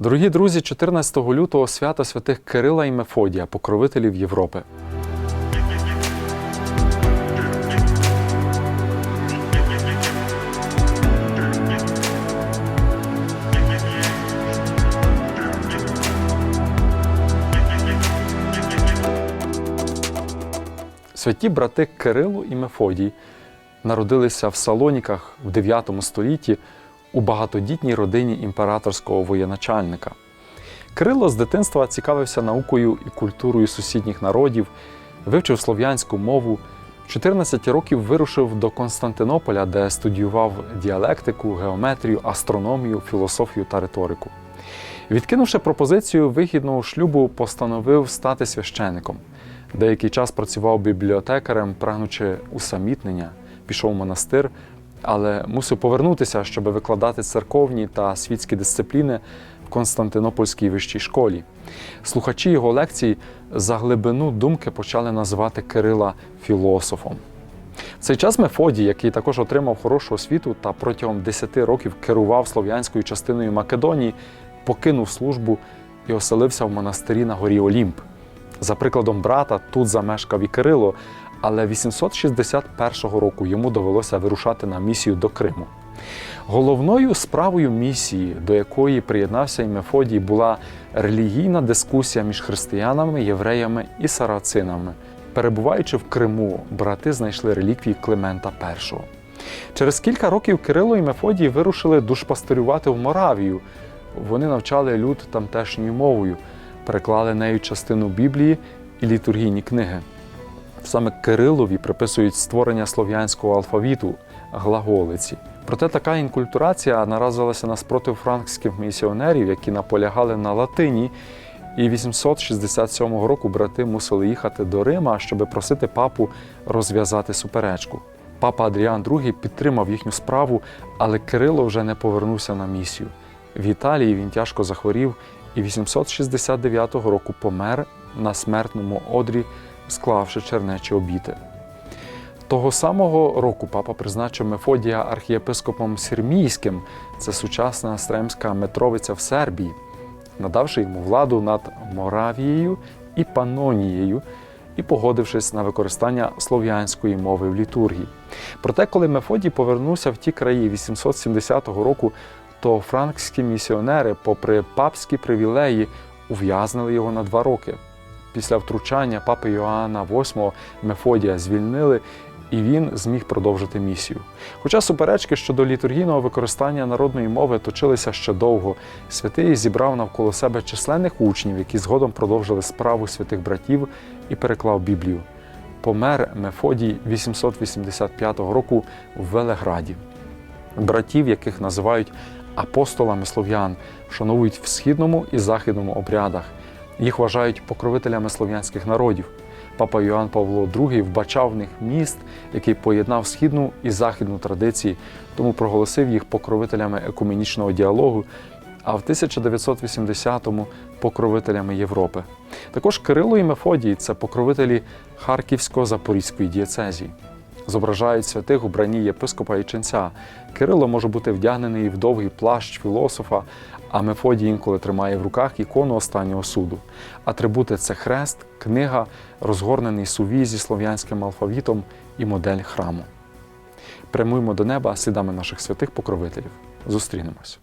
Дорогі друзі, 14 лютого свято святих Кирила і Мефодія, покровителів Європи. Святі брати Кирило і Мефодій народилися в Салоніках в 9 столітті у багатодітній родині імператорського воєначальника. Кирило з дитинства цікавився наукою і культурою сусідніх народів, вивчив слов'янську мову. В 14 років вирушив до Константинополя, де студіював діалектику, геометрію, астрономію, філософію та риторику. Відкинувши пропозицію вигідного шлюбу, постановив стати священником. Деякий час працював бібліотекарем, прагнучи усамітнення, пішов в монастир, але мусив повернутися, щоб викладати церковні та світські дисципліни в Константинопольській вищій школі. Слухачі його лекцій за глибину думки почали називати Кирила філософом. В цей час Мефодій, який також отримав хорошу освіту та протягом 10 років керував слов'янською частиною Македонії, покинув службу і оселився в монастирі на горі Олімп. За прикладом брата, тут замешкав і Кирило, але 861 року йому довелося вирушати на місію до Криму. Головною справою місії, до якої приєднався і Мефодій, була релігійна дискусія між християнами, євреями і сарацинами. Перебуваючи в Криму, брати знайшли реліквії Климента І. Через кілька років Кирило і Мефодій вирушили душпастерювати в Моравію. Вони навчали люд тамтешньою мовою, переклали нею частину Біблії і літургійні книги. Саме Кирилові приписують створення слов'янського алфавіту глаголиці. Проте така інкультурація наразилася на спротив франкських місіонерів, які наполягали на латині. І 867 року брати мусили їхати до Рима, щоб просити папу розв'язати суперечку. Папа Адріан II підтримав їхню справу, але Кирило вже не повернувся на місію. В Італії він тяжко захворів і 869 року помер на смертному одрі, склавши чернечі обіти. Того самого року папа призначив Мефодія архієпископом Сірмійським, це сучасна Стремська Метровиця в Сербії, надавши йому владу над Моравією і Панонією і погодившись на використання слов'янської мови в літургії. Проте, коли Мефодій повернувся в ті краї 870 року, то франкські місіонери, попри папські привілеї, ув'язнили його на два роки. Після втручання папи Йоанна VIII Мефодія звільнили, і він зміг продовжити місію. Хоча суперечки щодо літургійного використання народної мови точилися ще довго, святий зібрав навколо себе численних учнів, які згодом продовжили справу святих братів і переклав Біблію. Помер Мефодій 885 року в Велеграді. Братів, яких називають апостолами слов'ян, вшановують в східному і західному обрядах. Їх вважають покровителями слов'янських народів. Папа Йоанн Павло II вбачав в них міст, який поєднав східну і західну традиції, тому проголосив їх покровителями екуменічного діалогу, а в 1980-му покровителями Європи. Також Кирило і Мефодій це покровителі Харківсько-Запорізької дієцезії. Зображають святих у бранні єпископа і ченця. Кирило може бути вдягнений в довгий плащ філософа, а Мефодій інколи тримає в руках ікону останнього суду. Атрибути це хрест, книга, розгорнений сувій зі слов'янським алфавітом і модель храму. Прямуємо до неба слідами наших святих покровителів. Зустрінемось.